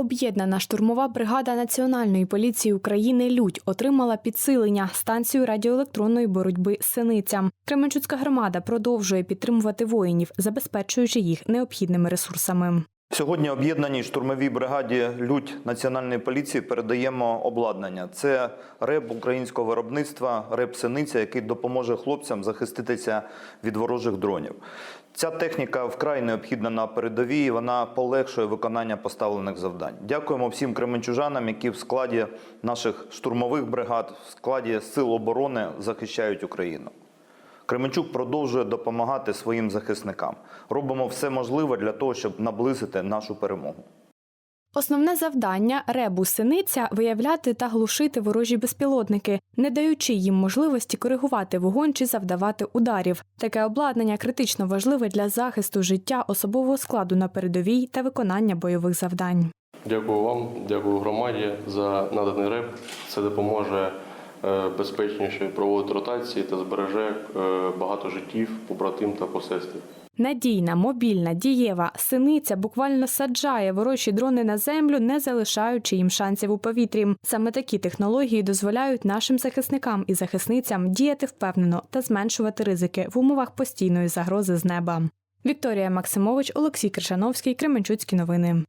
Об'єднана штурмова бригада Національної поліції України Людь отримала підсилення станцію радіоелектронної боротьби Синиця. Кременчуцька громада продовжує підтримувати воїнів, забезпечуючи їх необхідними ресурсами. Сьогодні об'єднаній штурмовій бригаді Людь Національної поліції передаємо обладнання. Це реп українського виробництва, реп Синиця, який допоможе хлопцям захиститися від ворожих дронів. Ця техніка вкрай необхідна на передовій. Вона полегшує виконання поставлених завдань. Дякуємо всім кременчужанам, які в складі наших штурмових бригад, в складі сил оборони захищають Україну. Кременчук продовжує допомагати своїм захисникам. Робимо все можливе для того, щоб наблизити нашу перемогу. Основне завдання ребу синиця виявляти та глушити ворожі безпілотники, не даючи їм можливості коригувати вогонь чи завдавати ударів. Таке обладнання критично важливе для захисту життя особового складу на передовій та виконання бойових завдань. Дякую вам, дякую громаді за наданий реп. Це допоможе безпечніше проводити ротації та збереже е, багато життів, побратим та посестрів. Надійна, мобільна, дієва синиця буквально саджає ворожі дрони на землю, не залишаючи їм шансів у повітрі. Саме такі технології дозволяють нашим захисникам і захисницям діяти впевнено та зменшувати ризики в умовах постійної загрози з неба. Вікторія Максимович, Олексій Кришановський, Кременчуцькі новини.